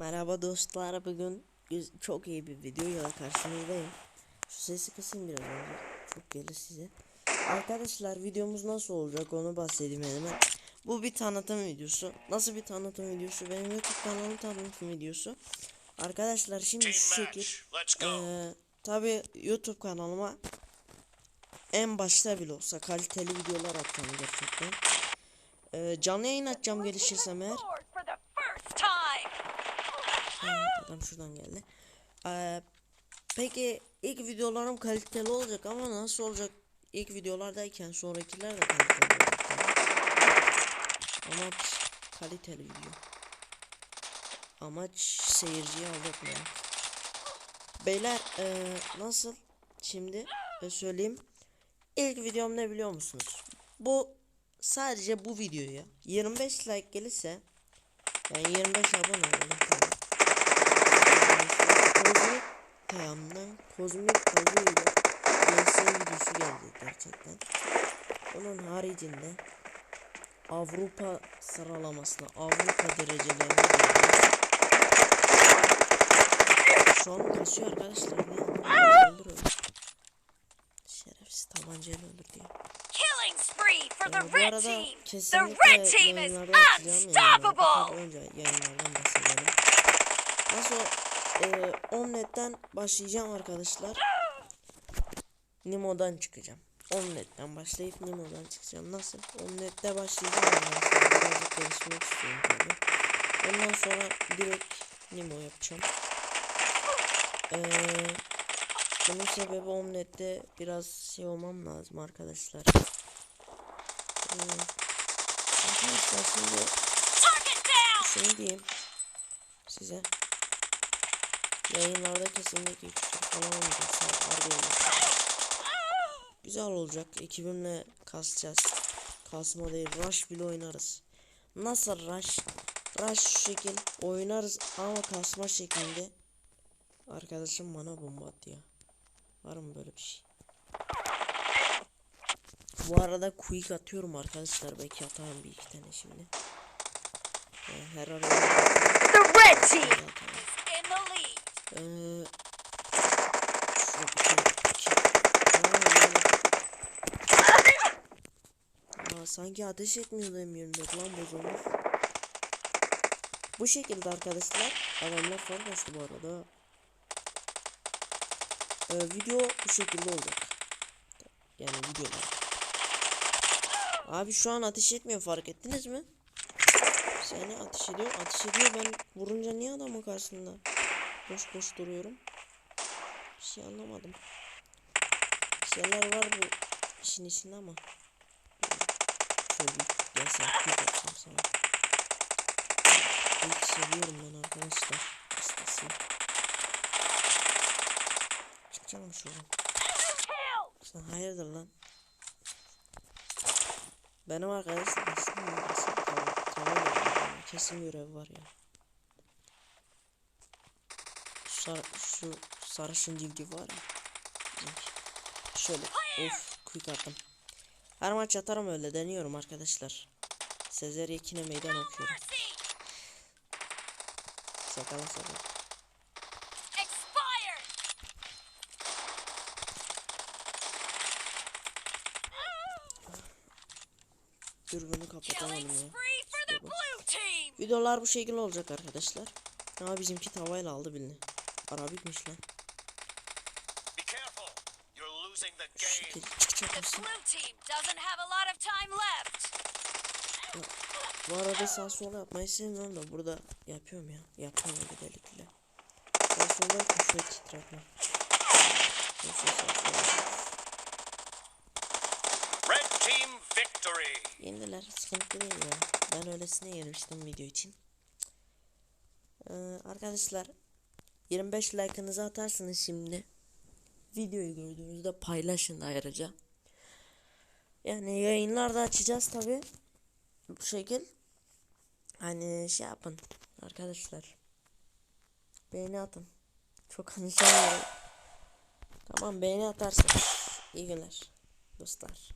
Merhaba dostlar bugün çok iyi bir videoyla karşınızdayım. Şu sesi kısayım biraz önce. Çok gelir size. Arkadaşlar videomuz nasıl olacak onu bahsedeyim hemen. Bu bir tanıtım videosu. Nasıl bir tanıtım videosu? Benim YouTube kanalım tanıtım videosu. Arkadaşlar şimdi şu şekil. go. Eee tabi YouTube kanalıma en başta bile olsa kaliteli videolar atacağım gerçekten. Eee canlı yayın açacağım gelişirsem eğer. Adam şuradan geldi. Ee, peki ilk videolarım kaliteli olacak ama nasıl olacak? İlk videolardayken sonrakiler de kaliteli olacak. Amaç kaliteli video. Amaç seyirciyi aldatmamak. Beyler ee, nasıl? Şimdi e, söyleyeyim. İlk videom ne biliyor musunuz? Bu sadece bu videoya 25 like gelirse yani 25 abone tabii. Kozmik Tayam'dan Kozmik Kazu ile VS videosu geldi gerçekten. Onun haricinde Avrupa sıralamasına, Avrupa derecelerine geliyor. Şu an kasıyor arkadaşlar. Ne? Öldür öldür. Şerefsiz tabancayla öldür. Killing spree for the red team. The red team is unstoppable. önce yayınlardan bahsedelim. Nasıl e, Omnet'ten başlayacağım arkadaşlar. Nimo'dan çıkacağım. Omnet'ten başlayıp Nimo'dan çıkacağım. Nasıl? Omnet'te başlayacağım arkadaşlar. Birazcık gelişmek istiyorum tabii. Ondan sonra direkt Nimo yapacağım. Eee bunun sebebi Omnet'te biraz şey olmam lazım arkadaşlar. Ee, arkadaşlar şimdi şunu diyeyim size. Yayınlarda kesinlikle küfür falan olmayacak. Saatler olacak. Güzel olacak. Ekibimle kasacağız. Kasma değil. Rush bile oynarız. Nasıl rush? Rush şu şekil oynarız ama kasma şeklinde. Arkadaşım bana bomba attı ya. Var mı böyle bir şey? Bu arada quick atıyorum arkadaşlar. Belki atarım bir iki tane şimdi. Yani her ara The red team is in the lead. Sanki ateş etmiyordu M24 lan bozulmuş. Bu şekilde arkadaşlar. Adamlar fark açtı bu arada. Ee, video bu şekilde olacak. Yani videolar. Abi şu an ateş etmiyor fark ettiniz mi? Seni ateş ediyor, ateş ediyor. Ben vurunca niye adamın karşısında? Boş boş duruyorum. Bir şey anlamadım. Bir şeyler var bu işin içinde ama. Şöyle bir sen bir yapsam sana. İlk seviyorum ben arkadaşlar. Hastasıyım. Çıkacağım şuradan? Sen hayırdır lan? Benim arkadaşlar aslında yani. kesin görev var ya. Sar, şu sarışın cildi var ya. Şöyle of quick attım. Her maç atarım öyle deniyorum arkadaşlar. Sezer Yekin'e meydan okuyorum. Sakala sakala. Dürbünü Killing ya. Videolar bu şekilde olacak arkadaşlar. Ama bizimki tavayla aldı birini. Ara bitmiş lan. Be careful. You're losing the Şu şekil game. çıkacak The mısın? blue team doesn't have a lot of time left. Bu arada sağ sol yapmayı sevmiyorum da burada yapıyorum ya. Yapıyorum öyle delikle. Sağ solda köşe titretme. Red team victory. Yendiler sıkıntı değil ya. Ben öylesine yemiştim video için. Ee, arkadaşlar 25 like'ınızı atarsınız şimdi. Videoyu gördüğünüzde paylaşın da ayrıca. Yani yayınlarda açacağız tabi. Bu şekil. Hani şey yapın arkadaşlar. Beğeni atın. Çok konuşamıyorum. Tamam beğeni atarsınız. İyi günler dostlar.